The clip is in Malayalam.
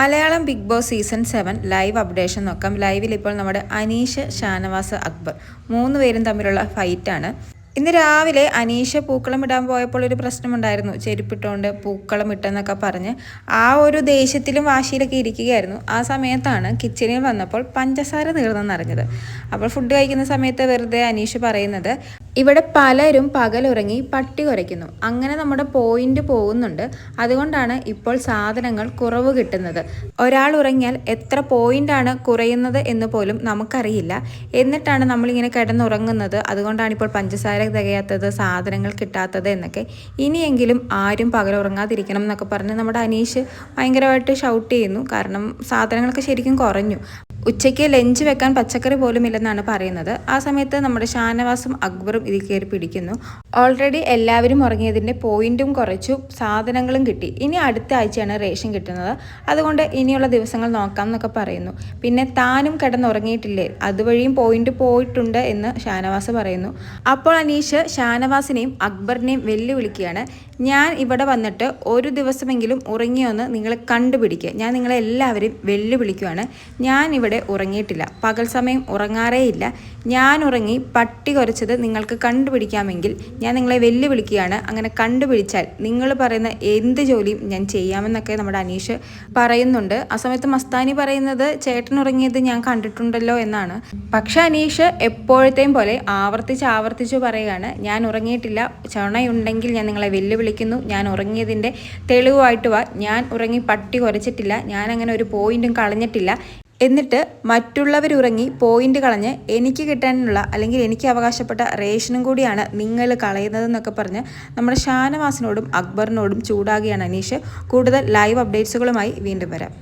Malayalam big boss season seven live updation നോക്കാം. ലൈവിൽ ഇപ്പോൾ നമ്മുടെ അനീഷ് ഷാനവാസ് അക്ബർ മൂന്ന് പേരും തമ്മിലുള്ള ഫൈറ്റാണ്. ഇന്ന് രാവിലെ അനീഷ പൂക്കളം ഇടാൻ പോയപ്പോൾ ഒരു പ്രശ്നമുണ്ടായിരുന്നു. ചെരുപ്പിട്ടുകൊണ്ട് പൂക്കളം ഇട്ടെന്നൊക്കെ പറഞ്ഞ് ആ ഒരു ദേഷ്യത്തിലും വാശിയിലൊക്കെ ഇരിക്കുകയായിരുന്നു. ആ സമയത്താണ് കിച്ചണിൽ വന്നപ്പോൾ പഞ്ചസാര തീർന്നെന്നറിഞ്ഞത്. അപ്പോൾ ഫുഡ് കഴിക്കുന്ന സമയത്ത് വെറുതെ അനീഷ് പറയുന്നത് ഇവിടെ പലരും പകലുറങ്ങി പട്ടി കുറയ്ക്കുന്നു. അങ്ങനെ നമ്മുടെ പോയിന്റ് പോകുന്നുണ്ട്. അതുകൊണ്ടാണ് ഇപ്പോൾ സാധനങ്ങൾ കുറവ് കിട്ടുന്നത്. ഒരാൾ ഉറങ്ങിയാൽ എത്ര പോയിന്റ് ആണ് കുറയുന്നത് എന്ന് പോലും നമുക്കറിയില്ല. എന്നിട്ടാണ് നമ്മളിങ്ങനെ കിടന്നുറങ്ങുന്നത്. അതുകൊണ്ടാണ് ഇപ്പോൾ പഞ്ചസാര തികയാത്തത് സാധനങ്ങൾ കിട്ടാത്തത് എന്നൊക്കെ. ഇനിയെങ്കിലും ആരും പകലുറങ്ങാതിരിക്കണം എന്നൊക്കെ പറഞ്ഞ് നമ്മുടെ അനീഷ് ഭയങ്കരമായിട്ട് ഷൗട്ട് ചെയ്യുന്നു. കാരണം സാധനങ്ങളൊക്കെ ശരിക്കും കുറഞ്ഞു. ഉച്ചയ്ക്ക് ലഞ്ച് വെക്കാൻ പച്ചക്കറി പോലും ഇല്ലെന്നാണ് പറയുന്നത്. ആ സമയത്ത് നമ്മുടെ ഷാനവാസും അക്ബറും ഇതിൽ കയറി പിടിക്കുന്നു. ഓൾറെഡി എല്ലാവരും ഉറങ്ങിയതിന്റെ പോയിന്റും കുറച്ചു സാധനങ്ങളും കിട്ടി. ഇനി അടുത്ത ആഴ്ചയാണ് റേഷൻ കിട്ടുന്നത്. അതുകൊണ്ട് ഇനിയുള്ള ദിവസങ്ങൾ നോക്കാം എന്നൊക്കെ പറയുന്നു. പിന്നെ താനും കിടന്നുറങ്ങിയിട്ടില്ലേ? അതുവഴിയും പോയിന്റ് പോയിട്ടുണ്ട് എന്ന് ഷാനവാസ് പറയുന്നു. അപ്പോൾ അനീഷ് ഷാനവാസിനെയും അക്ബറിനെയും വെല്ലുവിളിക്കുകയാണ്. ഞാൻ ഇവിടെ വന്നിട്ട് ഒരു ദിവസമെങ്കിലും ഉറങ്ങിയൊന്ന് നിങ്ങൾ കണ്ടുപിടിക്കുക. ഞാൻ നിങ്ങളെല്ലാവരും വെല്ലുവിളിക്കുകയാണ് ഞാൻ ഇവിടെ ഉറങ്ങിയിട്ടില്ല. പകൽ സമയം ഉറങ്ങാറേയില്ല ഞാൻ ഉറങ്ങി പട്ടി കുറച്ചത് നിങ്ങൾക്ക് കണ്ടുപിടിക്കാമെങ്കിൽ ഞാൻ നിങ്ങളെ വെല്ലുവിളിക്കുകയാണ്. അങ്ങനെ കണ്ടുപിടിച്ചാൽ നിങ്ങൾ പറയുന്ന എന്ത് ജോലിയും ഞാൻ ചെയ്യാമെന്നൊക്കെ നമ്മുടെ അനീഷ് പറയുന്നുണ്ട്. ആ സമയത്ത് മസ്താനി പറയുന്നത് ചേട്ടൻ ഉറങ്ങിയത് ഞാൻ കണ്ടിട്ടുണ്ടല്ലോ എന്നാണ്. പക്ഷെ അനീഷ് എപ്പോഴത്തെയും പോലെ ആവർത്തിച്ച് ആവർത്തിച്ച് പറയുകയാണ്. ഞാൻ ഉറങ്ങിയിട്ടില്ല. ചണയുണ്ടെങ്കിൽ ഞാൻ നിങ്ങളെ വെല്ലുവിളിക്കുന്നു ഞാൻ ഉറങ്ങിയതിന്റെ തെളിവായിട്ട് വാ. ഞാൻ ഉറങ്ങി പട്ടി കുറച്ചിട്ടില്ല ഞാൻ അങ്ങനെ ഒരു പോയിന്റും കളഞ്ഞിട്ടില്ല. എന്നിട്ട് മറ്റുള്ളവർ ഉറങ്ങി പോയിന്റ് കളഞ്ഞ് എനിക്ക് കിട്ടാനുള്ള അല്ലെങ്കിൽ എനിക്ക് അവകാശപ്പെട്ട റേഷനും കൂടിയാണ് നിങ്ങൾ കളയുന്നതെന്നൊക്കെ പറഞ്ഞ് നമ്മുടെ ഷാനവാസിനോടും അക്ബറിനോടും ചൂടാകുകയാണ് അനീഷ്. കൂടുതൽ ലൈവ് അപ്ഡേറ്റ്സുകളുമായി വീണ്ടും വരാം.